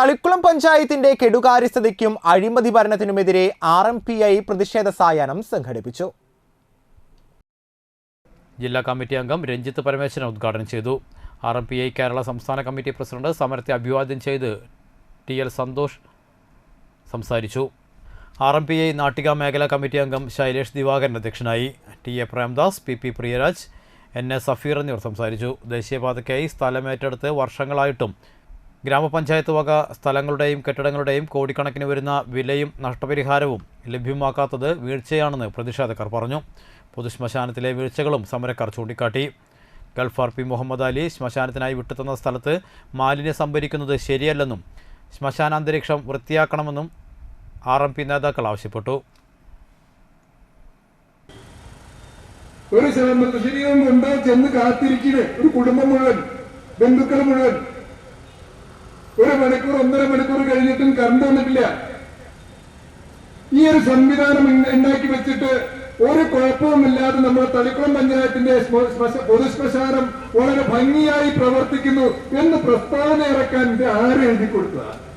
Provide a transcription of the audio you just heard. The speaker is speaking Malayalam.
തളിക്കുളം പഞ്ചായത്തിന്റെ കെടുകാര്യസ്ഥതയ്ക്കും അഴിമതി ഭരണത്തിനുമെതിരെ ആർ എം പി ഐ പ്രതിഷേധ സായാഹ്നം സംഘടിപ്പിച്ചു. ജില്ലാ കമ്മിറ്റി അംഗം രഞ്ജിത്ത് പരമേശ്വരൻ ഉദ്ഘാടനം ചെയ്തു. R M P I Kerala സംസ്ഥാന കമ്മിറ്റി പ്രസിഡന്റ് സമരത്തെ അഭിവാദ്യം ചെയ്ത് ടി എൽ സന്തോഷ് സംസാരിച്ചു. R M P I Nattika മേഖലാ കമ്മിറ്റി അംഗം ശൈലേഷ് ദിവാകരൻ അധ്യക്ഷനായി. T A Premdas P P Priyaraj N A Safeer എന്നിവർ സംസാരിച്ചു. ദേശീയപാതയ്ക്കായി സ്ഥലമേറ്റെടുത്ത് വർഷങ്ങളായിട്ടും ഗ്രാമപഞ്ചായത്ത് വക സ്ഥലങ്ങളുടെയും കെട്ടിടങ്ങളുടെയും കോടിക്കണക്കിന് വരുന്ന വിലയും നഷ്ടപരിഹാരവും ലഭ്യമാക്കാത്തത് വീഴ്ചയാണെന്ന് പ്രതിഷേധക്കാർ പറഞ്ഞു. പൊതുശ്മശാനത്തിലെ വീഴ്ചകളും സമരക്കാർ ചൂണ്ടിക്കാട്ടി. Gulf R P Muhammad Ali ശ്മശാനത്തിനായി വിട്ടുതന്ന സ്ഥലത്ത് മാലിന്യം സംഭരിക്കുന്നത് ശരിയല്ലെന്നും ശ്മശാന അന്തരീക്ഷം വൃത്തിയാക്കണമെന്നും ആർ എം പി നേതാക്കൾ ആവശ്യപ്പെട്ടു. ഒരു ശരീരം കൊണ്ട് ചെന്ന് കാത്തിരിക്കണേ. ഒരു കുടുംബം മുഴുവൻ ബന്ധുക്കൾ മുഴുവൻ. ഒരു മണിക്കൂർ ഒന്നര മണിക്കൂർ കഴിഞ്ഞിട്ടും കറണ്ട് വന്നിട്ടില്ല. ഈ ഒരു സംവിധാനം ഉണ്ട- ഉണ്ടാക്കി വെച്ചിട്ട് ഒരു കുഴപ്പവുമില്ലാതെ നമ്മൾ തളിക്കുളം പഞ്ചായത്തിന്റെ പൊതുശ്മശാനം പൊതു ശ്മശാനം വളരെ ഭംഗിയായി പ്രവർത്തിക്കുന്നു എന്ന് പ്രസ്താവന ഇറക്കാൻ ആര് എഴുതി കൊടുത്തതാണ്